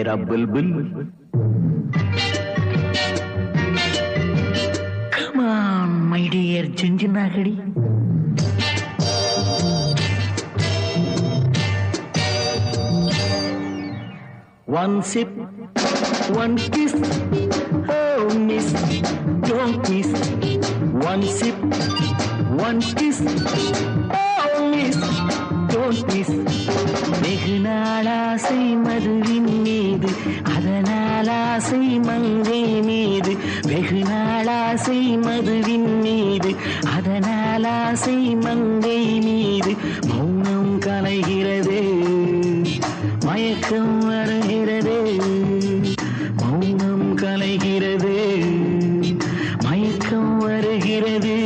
मेरा बुलबुल my dear, my dear One sip, one kiss, oh miss, don't miss. One sip, one kiss, oh miss. Notice வெகு நாளாசை மதுவின் மீது அதனால் ஆசை மங்கை மீது வெகு நாளாசை மதுவின் மீது அதனால் ஆசை மங்கை மீது மௌனம் கலைகிறது. மயக்கம் வருகிறது. மௌனம் கலைகிறது. மயக்கம் வருகிறது.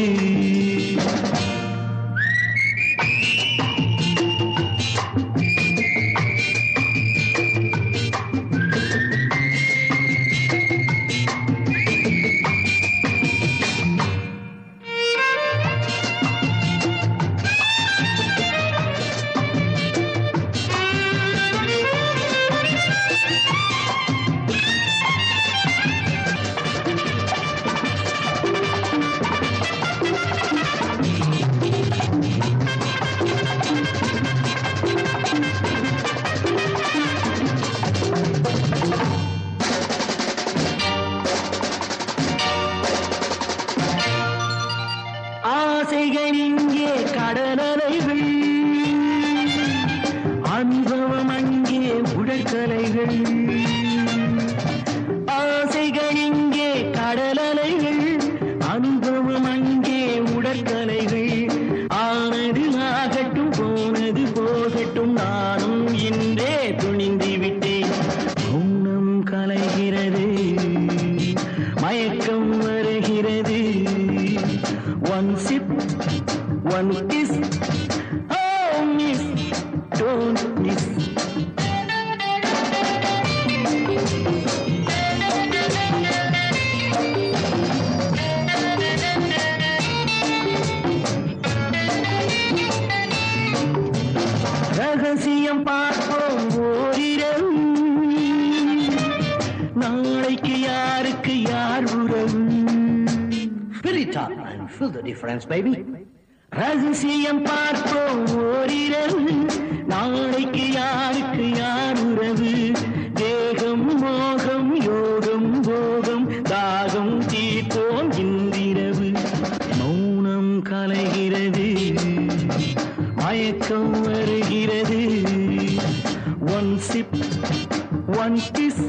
ஆசைகள் இங்கே கடலலைகள் அனுபவம் அங்கே உடற்கலைகள். One kiss. Oh, miss, don't miss. ரகசியம் பார்ப்போம் ஓரிரவு நாளைக்கு யாருக்கு யார் உறவு Fill up and fill the difference, baby. ரகசியம் பார்ப்போம் ஓரிரவு. நாளைக்கு யாருக்கு யார் உறவு? தேகம் மோகம் யோகம் போகம் தாகம் தீர்ப்போம் இந்திரவு மௌனம் கலைகிறது மயக்கம் வருகிறது. One chip one kiss